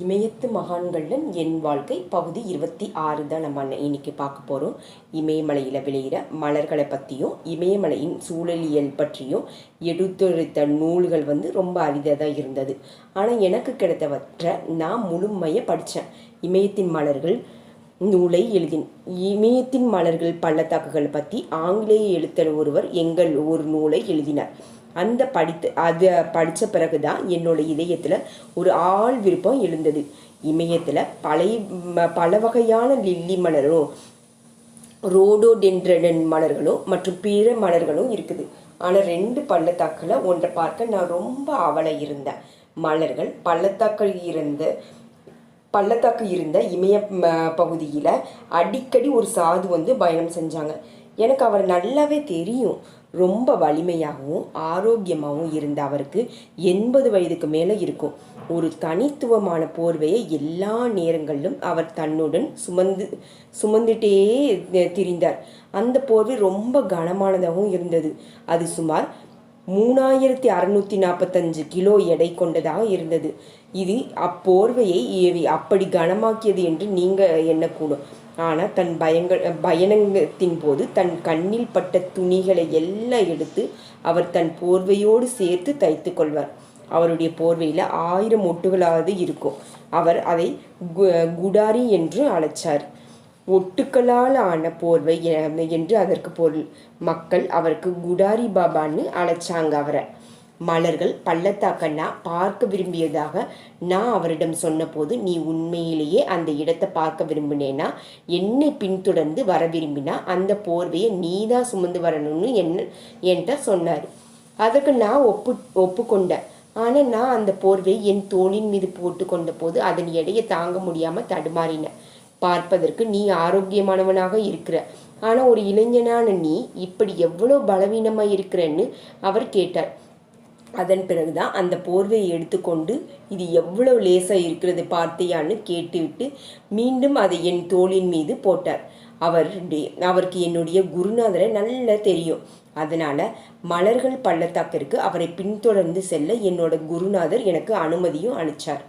இமயத்து மகான்களில் என் வாழ்க்கை பகுதி இருபத்தி ஆறு தான் நம்ம இன்னைக்கு பார்க்க போகிறோம் இமயமலையில் விளையிற மலர்களை பற்றியும் இமயமலையின் சூழலியல் பற்றியும் எடுத்துரைத்த நூல்கள் வந்து ரொம்ப அரிதாக தான் இருந்தது. ஆனால் எனக்கு கிடைத்தவற்றை நான் முழுமையை படித்தேன் இமயத்தின் மலர்கள் நூலை எழுதின் இமயத்தின் மலர்கள் பள்ளத்தாக்குகள் பற்றி ஆங்கிலேய எழுத்தர் ஒருவர் எங்கள் ஒரு நூலை எழுதினார். அந்த படித்து அது படித்த பிறகு தான் என்னோட இதயத்தில் ஒரு ஆள் விருப்பம் எழுந்தது. இமயத்தில் பழைய பல வகையான லில்லி மலரும் ரோடோடென்ட்ரன் மலர்களும் மற்றும் பிற மலர்களும் இருக்குது. ஆனால் ரெண்டு பள்ளத்தாக்கில் ஒன்றை பார்க்க நான் ரொம்ப அவலை இருந்தேன் மலர்கள் பள்ளத்தாக்கள் இருந்த பள்ளத்தாக்கு இருந்த இமய பகுதியில் அடிக்கடி ஒரு சாது வந்து பயணம் செஞ்சாங்க. எனக்கு அவர் நல்லாவே தெரியும். ரொம்ப வலிமையாகவும் ஆரோக்கியமாகவும் இருந்த அவருக்கு எண்பது வயதுக்கு மேலே இருக்கும். ஒரு தனித்துவமான போர்வையை எல்லா நேரங்களிலும் அவர் தன்னுடன் சுமந்து சுமந்துட்டே திரிந்தார். அந்த போர்வை ரொம்ப கனமானதாகவும் இருந்தது. அது சுமார் மூணாயிரத்தி அறுநூற்றி நாற்பத்தஞ்சு கிலோ எடை கொண்டதாக இருந்தது. இது அப்போர்வையை அப்படி கனமாக்கியது என்று நீங்கள் எண்ணக்கூடும். ஆனால் தன் பயங்கள் பயணத்தின் போது தன் கண்ணில் பட்ட துணிகளை எல்லாம் எடுத்து அவர் தன் போர்வையோடு சேர்த்து தைத்து கொள்வார். அவருடைய போர்வையில் ஆயிரம் ஒட்டுகளாவது இருக்கும். அவர் அதை கு- குடாரி என்று அழைச்சார். ஒட்டுக்களால் ஆன போர்வை என்று அதற்கு பொருள். மக்கள் அவருக்கு குடாரி பாபான்னு அழைச்சாங்க அவரை. மலர்கள் பள்ளத்தாக்கண்ணா பார்க்க விரும்பியதாக நான் அவரிடம் சொன்னபோது நீ உண்மையிலேயே அந்த இடத்தை பார்க்க விரும்பினேன்னா என்னை பின்தொடர்ந்து வர விரும்பினா அந்த போர்வையை நீதான் சுமந்து வரணும்னு என்ன என்கிட்ட சொன்னார். அதற்கு நான் ஒப்பு ஒப்புக்கொண்டேன். ஆனால் நான் அந்த போர்வையை என் தோளின் மீது போட்டு கொண்ட போது அதன் எடையை தாங்க முடியாமல் தடுமாறினேன். பார்ப்பதற்கு நீ ஆரோக்கியமானவனாக இருக்கிற. ஆனால் ஒரு இளைஞனான நீ இப்படி எவ்வளோ பலவீனமாக இருக்கிறன்னு அவர் கேட்டார். அதன் பிறகுதான் அந்த போர்வையை எடுத்துக்கொண்டு இது எவ்வளவு லேசாக இருக்கிறது பார்த்தியான்னு கேட்டுவிட்டு மீண்டும் அதை என் தோளின் மீது போட்டார். அவர் அவருக்கு என்னுடைய குருநாதரை நல்லா தெரியும். அதனால் மலர்கள் பள்ளத்தாக்கிற்கு அவரை பின்தொடர்ந்து செல்ல என்னோட குருநாதர் எனக்கு அனுமதியும் அளித்தார்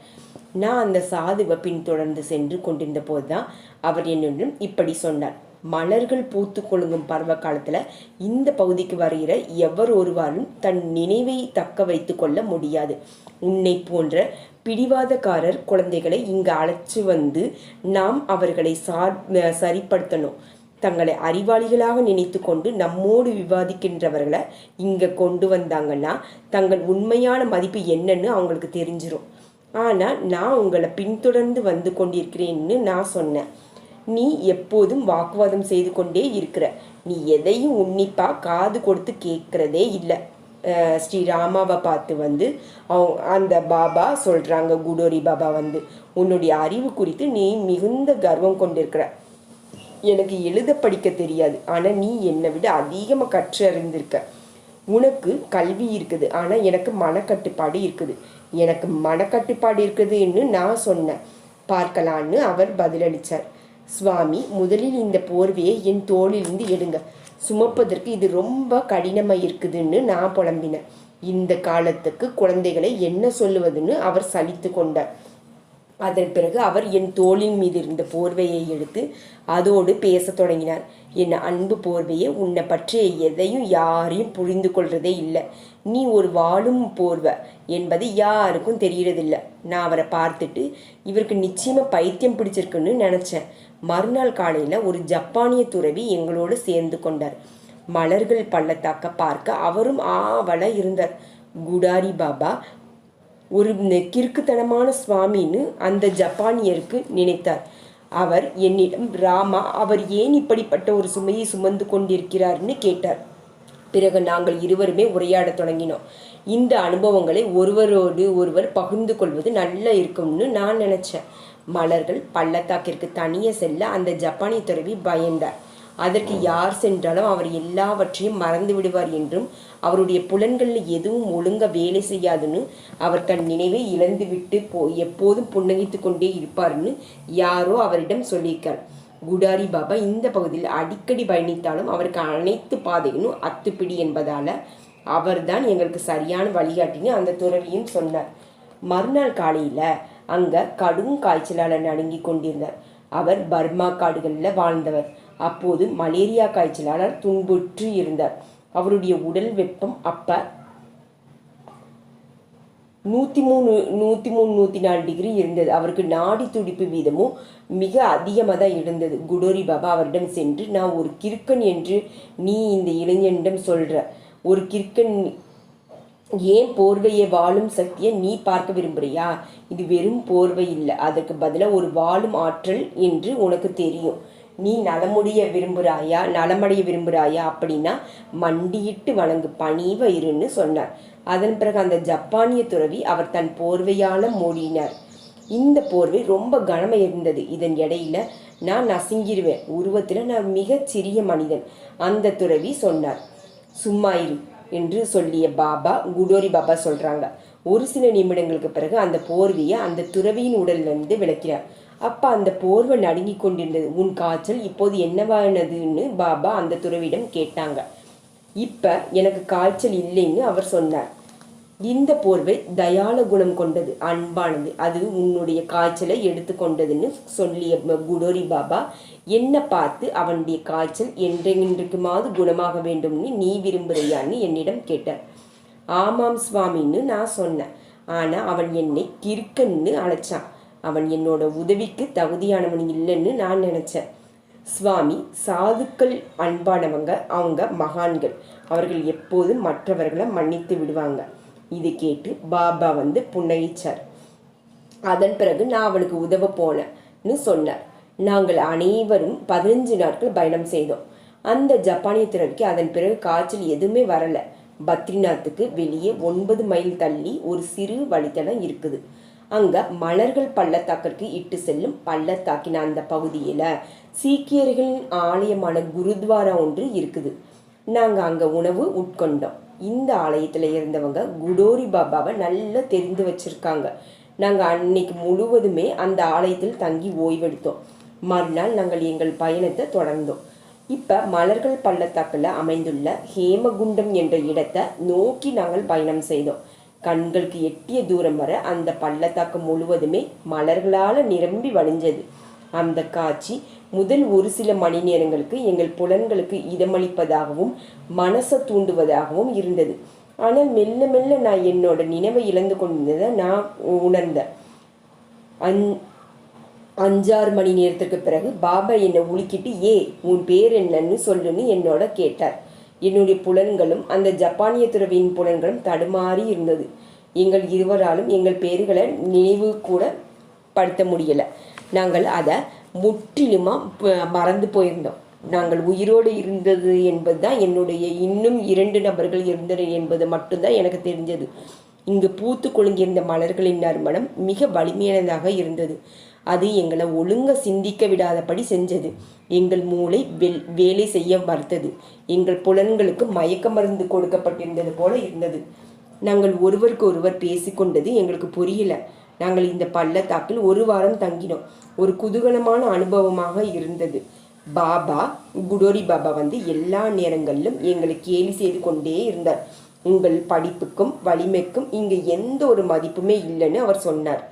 நான் அந்த சாதுவை பின்தொடர்ந்து சென்று கொண்டிருந்த போதுதான் அவர் என்னிடம் இப்படி சொன்னார். மலர்கள் பூத்து கொழுங்கும் பருவ காலத்துல இந்த பகுதிக்கு வருகிற எவர் ஒருவாரும் தன் நினைவை தக்க வைத்து கொள்ள முடியாது. உன்னை போன்ற பிடிவாதக்காரர் குழந்தைகளை இங்கு அழைச்சு வந்து நாம் அவர்களை சார் சரிப்படுத்தணும். தங்களை அறிவாளிகளாக நினைத்து கொண்டு நம்மோடு விவாதிக்கின்றவர்களை இங்க கொண்டு வந்தாங்கன்னா தங்கள் உண்மையான மதிப்பு என்னன்னு அவங்களுக்கு தெரிஞ்சிடும் ஆனா நான் உங்களை பின்தொடர்ந்து வந்து கொண்டிருக்கிறேன்னு நான் சொன்னேன். நீ எப்போதும் வாக்குவாதம் செய்து கொண்டே இருக்கிற. நீ எதையும் உன்னிப்பா காது கொடுத்து கேட்கறதே இல்லை. ஸ்ரீ ராமாவை பார்த்து வந்து அவங்க அந்த பாபா சொல்றாங்க குடோரி பாபா வந்து உன்னுடைய அறிவு குறித்து நீ மிகுந்த கர்வம் கொண்டிருக்கிற. எனக்கு எழுத படிக்க தெரியாது. ஆனா நீ என்னை விட அதிகமாக கற்றறிந்திருக்க. உனக்கு கல்வி இருக்குது. ஆனா எனக்கு மனக்கட்டுப்பாடு இருக்குது. எனக்கு மனக்கட்டுப்பாடு இருக்குதுன்னு நான் சொன்னேன். பார்க்கலான்னு அவர் பதிலளித்தார் சுவாமி முதலில் இந்த போர்வையை என் தோளிலிருந்து எடுங்க. சுமப்பதற்கு இது ரொம்ப கடினமாக இருக்குதுன்னு நான் புலம்பினேன். இந்த காலத்துக்கு குழந்தைகளை என்ன சொல்லுவதுன்னு அவர் சலித்து கொண்டார். அதன் பிறகு அவர் என் தோளின் மீது இருந்த போர்வையை எடுத்து அதோடு பேசத் தொடங்கினார். என் அன்பு போர்வையே உன்னை பற்றிய எதையும் யாரையும் புரிந்து கொள்றதே இல்லை. நீ ஒரு வாழும் போர்வை என்பது யாருக்கும் தெரியறதில்ல. நான் அவரை பார்த்துட்டு இவருக்கு நிச்சயமாக பைத்தியம் பிடிச்சிருக்குன்னு நினச்சேன். மறுநாள் காலையில் ஒரு ஜப்பானிய துறவி எங்களோடு சேர்ந்து கொண்டார். மலர்கள் பள்ளத்தாக்க பார்க்க அவரும் ஆவல இருந்தார். குடாரி பாபா ஒரு கிறுக்குத்தனமான சுவாமின்னு அந்த ஜப்பானியருக்கு நினைத்தார். அவர் என்னிடம் ராமா அவர் ஏன் இப்படிப்பட்ட ஒரு சுமையை சுமந்து கொண்டிருக்கிறார்னு கேட்டார். பிறகு நாங்கள் இருவருமே உரையாடத் தொடங்கினோம். இந்த அனுபவங்களை ஒருவரோடு ஒருவர் பகிர்ந்து கொள்வது நல்லா இருக்கும்னு நான் நினச்சேன். மலர்கள் பள்ளத்தாக்கிற்கு தனியே செல்ல அந்த ஜப்பானிய துறவி பயந்தார். அதற்கு யார் சென்றாலும் அவர் எல்லாவற்றையும் மறந்து விடுவார் என்றும் அவருடைய புலன்களில் எதுவும் ஒழுங்க வேலை செய்யாதுன்னு அவர் தன் நினைவை இழந்து விட்டு போ எப்போதும் புன்னகைத்து கொண்டே இருப்பார்னு யாரோ அவரிடம் சொல்லியிருக்கார். குடாரி பாபா இந்த பகுதியில் அடிக்கடி பயணித்தாலும் அவருக்கு அனைத்து பாதைகளும் அத்துப்பிடி என்பதால அவர்தான் எங்களுக்கு சரியான வழிகாட்டின்னு அந்த துறவியும் சொன்னார். மறுநாள் காலையில் அங்க கடும் காய்ச்சலால் நடுங்கி கொண்டிருந்தார். அவர் பர்மா காடுகளில் வாழ்ந்தவர். அப்போது மலேரியா காய்ச்சலால் துன்புற்று இருந்தார். அவருடைய உடல் வெப்பம் அப்ப நூற்றி மூணு நூற்றி மூணு நூற்றி நாலு டிகிரி இருந்தது. அவருக்கு நாடி துடிப்பு வீதமும் மிக அதிகமாக தான் இருந்தது. குடோரி பாபா அவரிடம் சென்று நான் ஒரு கிறுக்கன் என்று நீ இந்த இளைஞனிடம் சொல்ற. ஒரு கிறுக்கன் ஏன் போர்வையை வாழும் சக்தியை நீ பார்க்க விரும்புறியா? இது வெறும் போர்வை இல்லை. அதற்கு பதிலாக ஒரு வாழும் ஆற்றல் என்று உனக்கு தெரியும். நீ நலமுடைய விரும்புகிறாயா நலமடைய விரும்புகிறாயா அப்படின்னா மண்டியிட்டு வணங்கு பணிவ இருன்னு சொன்னார். அதன் பிறகு அந்த ஜப்பானிய துறவி அவர் தன் போர்வையால் மூடினார். இந்த போர்வை ரொம்ப கனமாக இருந்தது. இதன் இடையில நான் நசுங்கிருவேன். உருவத்தில் நான் மிகச் சிறிய மனிதன் அந்த துறவி சொன்னார். சும்மா இரு. என்று சொல்லிய பாபா குடோரி பாபா சொல்கிறாங்க ஒரு சில நிமிடங்களுக்கு பிறகு அந்த போர்வையை அந்த துறவியின் உடலிலிருந்து விளக்கிறார் அப்போ அந்த போர்வை நடுங்கி கொண்டிருந்தது. உன் காய்ச்சல் இப்போது என்னவானதுன்னு பாபா அந்த துறவியிடம் கேட்டாங்க. இப்போ எனக்கு காய்ச்சல் இல்லைன்னு அவர் சொன்னார். இந்த போர்வை தயால குணம் கொண்டது அன்பானது. அது உன்னுடைய காய்ச்சலை எடுத்துக்கொண்டதுன்னு சொல்லிய குடோரி பாபா என்ன பார்த்து அவனுடைய காய்ச்சல் என்றென்றைக்குமாவது குணமாக வேண்டும்னு நீ விரும்புறியான்னு என்னிடம் கேட்டார். ஆமாம் சுவாமின்னு நான் சொன்னேன். ஆனா அவன் என்னை கிறுக்கன்னு அழைச்சான். அவன் என்னோட உதவிக்கு தகுதியானவன் இல்லைன்னு நான் நினைச்சேன். சுவாமி சாதுக்கள் அன்பானவங்க அவங்க மகான்கள். அவர்கள் எப்போதும் மற்றவர்களை மன்னித்து விடுவாங்க. இதை கேட்டு பாபா வந்து புன்னகிச்சார். அதன் பிறகு நான் அவனுக்கு உதவ போனேன்னு சொன்னார். நாங்கள் அனைவரும் பதினஞ்சு நாட்கள் பயணம் செய்தோம். அந்த ஜப்பானிய துறவிக்கு அதன் பிறகு காய்ச்சல் எதுவுமே வரல. பத்ரிநாத்துக்கு வெளியே ஒன்பது மைல் தள்ளி ஒரு சிறு வழித்தடம் இருக்குது. அங்க மலர்கள் பள்ளத்தாக்கிற்கு இட்டு செல்லும் பள்ளத்தாக்கின அந்த பகுதியில சீக்கியர்களின் ஆலயமான குருத்வாரா ஒன்று இருக்குது. நாங்க அங்க உணவு உட்கொண்டோம். இந்த ஆலயத்தில் இருந்தவங்க குடோரி பாபாவை நல்லா தெரிந்து வச்சிருக்காங்க. நாங்கள் அன்னைக்கு முழுவதுமே அந்த ஆலயத்தில் தங்கி ஓய்வெடுத்தோம். மறுநாள் நாங்கள் எங்கள் பயணத்தை தொடர்ந்தோம். இப்போ மலர்கள் பள்ளத்தாக்கில் அமைந்துள்ள ஹேமகுண்டம் என்ற இடத்தை நோக்கி நாங்கள் பயணம் செய்தோம். கண்களுக்கு எட்டிய தூரம் வர அந்த பள்ளத்தாக்கு முழுவதுமே மலர்களால் நிரம்பி வழிஞ்சது. அந்த காட்சி முதல் ஒரு சில மணி நேரங்களுக்கு எங்கள் புலன்களுக்கு இதமளிப்பதாகவும் மனசை தூண்டுவதாகவும் இருந்தது. ஆனால் மெல்ல மெல்ல நான் என்னோட நினைவை இழந்து கொண்டிருந்ததை நான் உணர்ந்தேன் அந் அஞ்சாறு மணி நேரத்துக்கு பிறகு பாபா என்னை உலுக்கிட்டு ஏ உன் பேர் என்னன்னு சொல்லுன்னு என்னோட கேட்டார். என்னுடைய புலன்களும் அந்த ஜப்பானிய துறவியின் புலன்களும் தடுமாறி இருந்தது. எங்கள் இருவராலும் எங்கள் பேர்களை நினைவு கூட படுத்த முடியலை. நாங்கள் அதை முற்றிலுமா மறந்து போயிருந்தோம். நாங்கள் உயிரோடு இருந்தது என்பது தான் என்னுடைய இன்னும் இரண்டு நபர்கள் இருந்தனர் என்பது மட்டும்தான் எனக்கு தெரிஞ்சது. இங்கு பூத்து குலுங்கியிருந்த மலர்களின் நறுமணம் மிக வலிமையானதாக இருந்தது. அது எங்களை ஒழுங்க சிந்திக்க விடாதபடி செஞ்சது. எங்கள் மூளை வெல் வேலை செய்ய மறுத்தது. எங்கள் புலன்களுக்கு மயக்க மருந்து கொடுக்கப்பட்டிருந்தது போல இருந்தது. நாங்கள் ஒருவருக்கு ஒருவர் பேசிக்கொண்டது எங்களுக்கு புரியல. நாங்கள் இந்த பள்ளத்தாக்கில் ஒரு வாரம் தங்கினோம். ஒரு குதூகலமான அனுபவமாக இருந்தது. பாபா குடோரி பாபா வந்து எல்லா நேரங்களிலும் எங்களை கேலி செய்து கொண்டே இருந்தார். உங்கள் படிப்புக்கும் வலிமைக்கும் இங்கு எந்த ஒரு மதிப்புமே இல்லைன்னு அவர் சொன்னார்.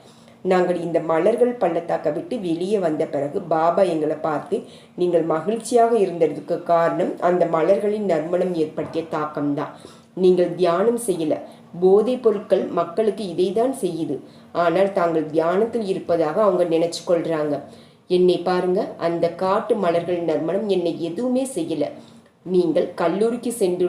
நாங்கள் இந்த மலர்கள் பள்ளத்தாக்கை விட்டு வெளியே வந்த பிறகு பாபா எங்களை பார்த்து நீங்கள் மகிழ்ச்சியாக இருந்ததுக்கு காரணம் அந்த மலர்களின் நறுமணம் ஏற்படுத்திய தாக்கம்தான். நீங்கள் தியானம் செய்யல. போதைப் பொருட்கள் மக்களுக்கு இதைதான் செய்யுது. ஆனால் தாங்கள் தியானத்தில் இருப்பதாக அவங்க நினைச்சு கொள்றாங்க என்னை பாருங்க அந்த காட்டு மலர்கள் நறுமணம் என்னை எதுவுமே செய்யல. நீங்கள் கல்லூரிக்கு சென்று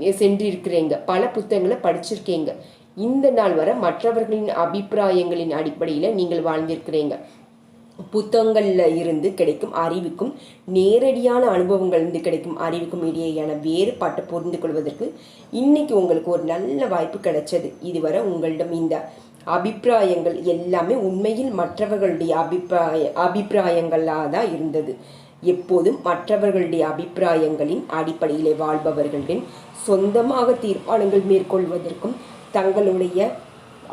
சென்றிருக்கிறீங்க. பல புத்தகங்களை படிச்சிருக்கீங்க. இந்த நாள் வரை மற்றவர்களின் அபிப்பிராயங்களின் அடிப்படையில் நீங்கள் வாழ்ந்திருக்கிறீங்க. புத்தகங்களில் இருந்து கிடைக்கும் அறிவுக்கும் நேரடியான அனுபவங்கள்ந்து கிடைக்கும் அறிவுக்கும் இடையேயான வேறுபாட்டை புரிந்து கொள்வதற்கு இன்னைக்கு உங்களுக்கு ஒரு நல்ல வாய்ப்பு கிடைச்சது. இதுவரை உங்களிடம் இந்த அபிப்பிராயங்கள் எல்லாமே உண்மையில் மற்றவர்களுடைய அபிப்பிராய அபிப்பிராயங்களாக தான் இருந்தது. எப்போதும் மற்றவர்களுடைய அபிப்பிராயங்களின் அடிப்படையிலே வாழ்பவர்களின் சொந்தமாக தீர்மானங்கள் மேற்கொள்வதற்கும் தங்களுடைய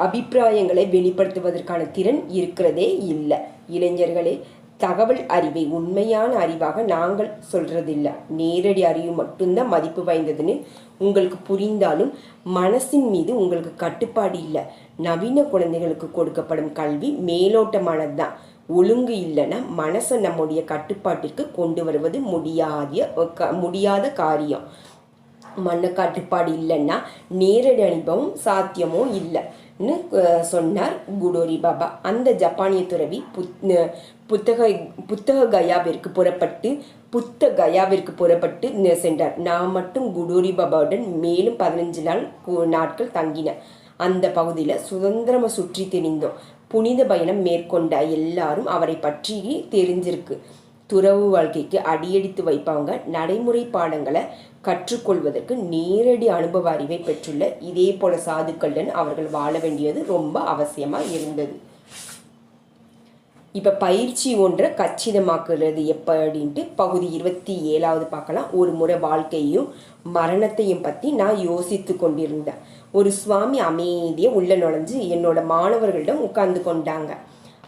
அபிப்பிராயங்களை வெளிப்படுத்துவதற்கான திறன் இருக்கிறதே இல்லை. இளைஞர்களே தகவல் அறிவை உண்மையான அறிவாக நாங்கள் சொல்றதில்ல. நேரடி அறிவு மட்டும்தான் மதிப்பு வாய்ந்ததுன்னு உங்களுக்கு புரிந்தாலும் மனசின் மீது உங்களுக்கு கட்டுப்பாடு இல்லை. நவீன குழந்தைகளுக்கு கொடுக்கப்படும் கல்வி மேலோட்டமானது தான் ஒழுங்கு இல்லைன்னா மனசை நம்முடைய கட்டுப்பாட்டிற்கு கொண்டு வருவது முடியாத க- முடியாத காரியம். மன கட்டுப்பாடு இல்லைன்னா நேரடி அனுபவம் சாத்தியமோ இல்லை. சொன்னார் குடோரி பாபா. அந்த ஜப்பானிய துறவி புத் புத்தக புத்தக கயாவிற்கு புறப்பட்டு புத்த கயாவிற்கு புறப்பட்டு சென்றார். நான் மட்டும் குடோரி பாபாவுடன் மேலும் பதினஞ்சு நாள் கு- நாட்கள் தங்கினேன் அந்த பகுதியில் சுதந்திரமாக சுற்றி தெரிந்தோம். புனித பயணம் மேற்கொண்ட எல்லாரும் அவரை பற்றி தெரிஞ்சிருக்கு. துறவு வாழ்க்கைக்கு அடியெடுத்து வைப்பாங்க நடைமுறை பாடங்களை கற்றுக்கொள்வதற்கு நேரடி அனுபவ அறிவை பெற்றுள்ள இதே போல சாதுக்களுடன் அவர்கள் வாழ வேண்டியது ரொம்ப அவசியமா இருந்தது. இப்போ பயிற்சி ஒன்றை கச்சிதமாக்குறது எப்படின்ட்டு பகுதி இருபத்தி ஏழாவது பார்க்கலாம். ஒரு முறை வாழ்க்கையும் மரணத்தையும் பற்றி நான் யோசித்து கொண்டிருந்தேன். ஒரு சுவாமி அமைதியாக உள்ள நுழைஞ்சு என்னோட மாணவர்களிடம் உட்கார்ந்து கொண்டாங்க.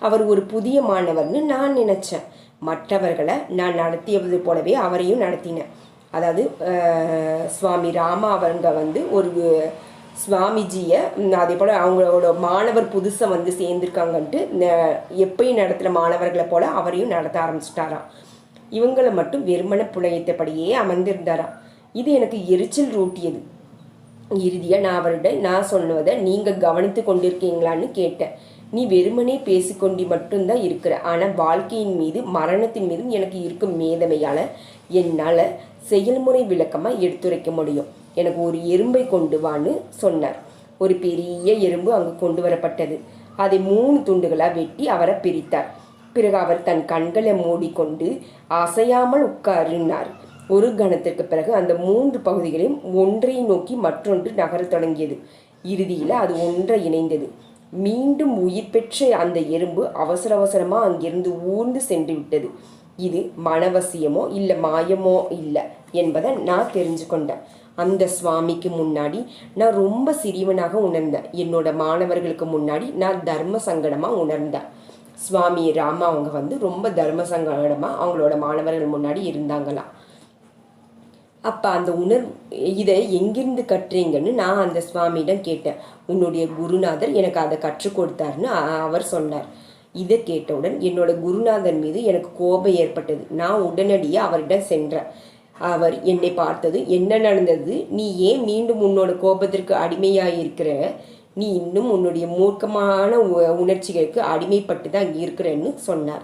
அவர் ஒரு புதிய மாணவர்னு நான் நினச்சேன். மற்றவர்களை நான் நடத்தியது போலவே அவரையும் நடத்தினேன். அதாவது சுவாமி ராமா அவங்க வந்து ஒரு சுவாமிஜியை அதே போல் அவங்களோட மாணவர் புதுசாக வந்து சேர்ந்துருக்காங்கன்ட்டு எப்பயும் நடத்துகிற மாணவர்களை போல் அவரையும் நடத்த ஆரம்பிச்சிட்டாராம். இவங்களை மட்டும் வெறுமன புழையத்தபடியே அமர்ந்திருந்தாராம். இது எனக்கு எரிச்சல் ரூட்டியது இறுதியாக நான் அவர்கிட்ட நான் சொன்னதை நீங்கள் கவனித்து கொண்டிருக்கீங்களான்னு கேட்டேன். நீ வெறுமனே பேசிக்கொண்டு மட்டும்தான் இருக்கிற. ஆனால் வாழ்க்கையின் மீது மரணத்தின் மீதும் எனக்கு இருக்கும் மேதமையால் என்னால் செயல்முறை விளக்கமாக எடுத்துரைக்க முடியும். எனக்கு ஒரு எறும்பை கொண்டு வான்னு சொன்னார். ஒரு பெரிய எறும்பு அங்கு கொண்டு வரப்பட்டது. அதை மூணு துண்டுகளாக வெட்டி அவரை பிரித்தார். பிறகு அவர் தன் கண்களை மூடிக்கொண்டு அசையாமல் உட்காருனார் ஒரு கணத்திற்கு பிறகு அந்த மூன்று பகுதிகளையும் ஒன்றை நோக்கி மற்றொன்று நகரத் தொடங்கியது. இறுதியில் அது ஒன்றை இணைந்தது. மீண்டும் உயிர் பெற்ற அந்த எறும்பு அவசர அவசரமாக அங்கிருந்து ஊர்ந்து சென்று விட்டது. இது மனவசியமோ இல்லை மாயமோ இல்லை என்பதை நான் தெரிஞ்சு கொண்டேன். அந்த சுவாமிக்கு முன்னாடி நான் ரொம்ப சிறியவனாக உணர்ந்தேன். என்னோட மாணவர்களுக்கு முன்னாடி நான் தர்ம சங்கடமாக உணர்ந்தேன். சுவாமி ராமா அவங்க வந்து ரொம்ப தர்ம சங்கடமாக அவங்களோட மாணவர்கள் முன்னாடி இருந்தாங்களாம். அப்போ அந்த உணர்வு இதை எங்கிருந்து கற்றீங்கன்னு நான் அந்த சுவாமியிடம் கேட்டேன். உன்னுடைய குருநாதர் எனக்கு அதை கற்றுக் கொடுத்தாருன்னு அவர் சொன்னார். இதை கேட்டவுடன் என்னோட குருநாதன் மீது எனக்கு கோபம் ஏற்பட்டது. நான் உடனடியாக அவரிடம் சென்றேன். அவர் என்னை பார்த்தது என்ன நடந்தது? நீ ஏன் மீண்டும் உன்னோட கோபத்திற்கு அடிமையாக இருக்கிற நீ இன்னும் உன்னுடைய மூர்க்கமான உ- உணர்ச்சிகளுக்கு அடிமைப்பட்டு தான் இருக்கிறேன்னு சொன்னார்.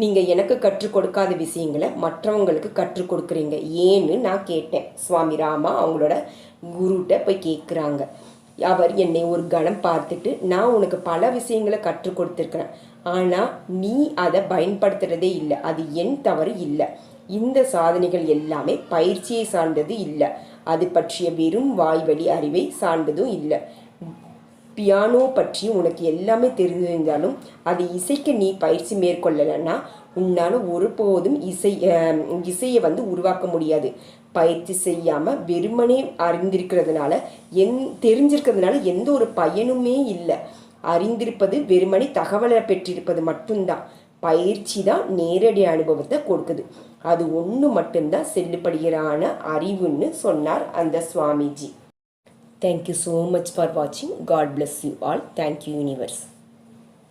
நீங்கள் எனக்கு கற்றுக் கொடுக்காத விஷயங்களை மற்றவங்களுக்கு கற்றுக் கொடுக்குறீங்க. ஏன்னு நான் கேட்டேன். சுவாமி ராமா அவங்களோட குருட்ட போய் கேட்குறாங்க அவர் என்னை ஒரு கணம் பார்த்துட்டு நான் உனக்கு பல விஷயங்களை கற்றுக் கொடுத்துருக்குறேன். ஆனால் நீ அதை பயன்படுத்துறதே இல்லை. அது என் தவறு இல்லை. இந்த சாதனைகள் எல்லாமே பயிற்சியை சார்ந்தது இல்லை. அது பற்றிய வெறும் வாய்வழி அறிவை சார்ந்ததும் இல்லை. பியானோ பற்றி உனக்கு எல்லாமே தெரிஞ்சிருந்தாலும் அது இசைக்கு நீ பயிற்சி மேற்கொள்ளலைன்னா உன்னால் ஒருபோதும் இசை இசையை வந்து உருவாக்க முடியாது. பயிற்சி செய்யாமல் வெறுமனே அறிந்திருக்கிறதுனால எந் தெரிஞ்சிருக்கிறதுனால எந்த ஒரு பயனுமே இல்லை. அறிந்திருப்பது வெறுமனே தகவலை பெற்றிருப்பது மட்டும்தான். பயிற்சி தான் நேரடி அனுபவத்தை கொடுக்குது. அது ஒன்று மட்டும்தான் செல்லுபடுகிறான அறிவுன்னு சொன்னார் அந்த Swamiji. Thank you so much for watching. God bless you all. Thank you, universe.